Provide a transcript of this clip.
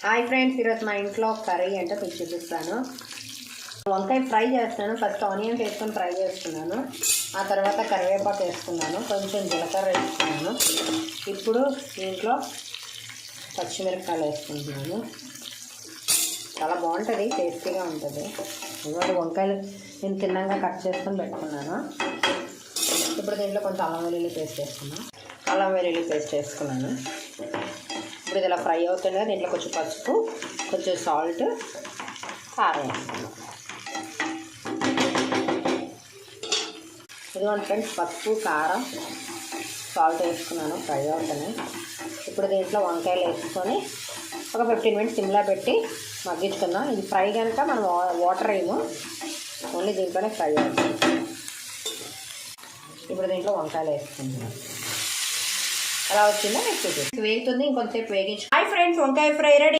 Hi friends ఈరోజు మా ఇంట్లో కర్రీ ఏంటో మీకు చూపిస్తాను. వంకాయ ఫ్రై చేస్తున్నాను. ఫస్ట్ ఆనియన్స్ వేసుకొని ఫ్రై చేసుకున్నాను ఆ తర్వాత కరివేపాకు వేసుకున్నాను. కొంచెం జీలకర్ర వేసుకున్నాను. ఇప్పుడు దీంట్లో పచ్చిమిరపకాయలు వేసుకుంటున్నాను. చాలా బాగుంటుంది టేస్టీగా ఉంటుంది. ఇవాళ వంకాయలు నేను తిన్నాక కట్ చేసుకొని పెట్టుకున్నాను. ఇప్పుడు దీంట్లో కొంచెం అల్లం వెల్లుల్లి పేస్ట్ వేసుకున్నాను. అల్లం వెల్లుల్లి పేస్ట్ వేసుకున్నాను. ఇప్పుడు ఇది ఇలా ఫ్రై అవుతుంది కదా దీంట్లో కొంచెం పసుపు కొంచెం సాల్ట్ కారం. వేసుకున్నాను ఇదిగోండి ఫ్రెండ్స్ పసుపు కారం సాల్ట్ వేసుకున్నాను ఫ్రై అవుతుంది ఇప్పుడు దీంట్లో వంకాయలు వేసుకొని ఒక ఫిఫ్టీన్ మినిట్స్ సిమ్లా పెట్టి మగ్గించుకుందాం. ఇది ఫ్రై కనుక మనం వాటర్ వేయము ఓన్లీ దీంట్లోనే ఫ్రై అవుతుంది. ఇప్పుడు దీంట్లో వంకాయలు వేసుకుందాం. ఎలా వచ్చిందో మీకు చూపిస్తాను వేగుతుంది ఇంకొంతసేపు వేగించు. హాయ్ ఫ్రెండ్స్ వంకాయ ఫ్రై రెడీ.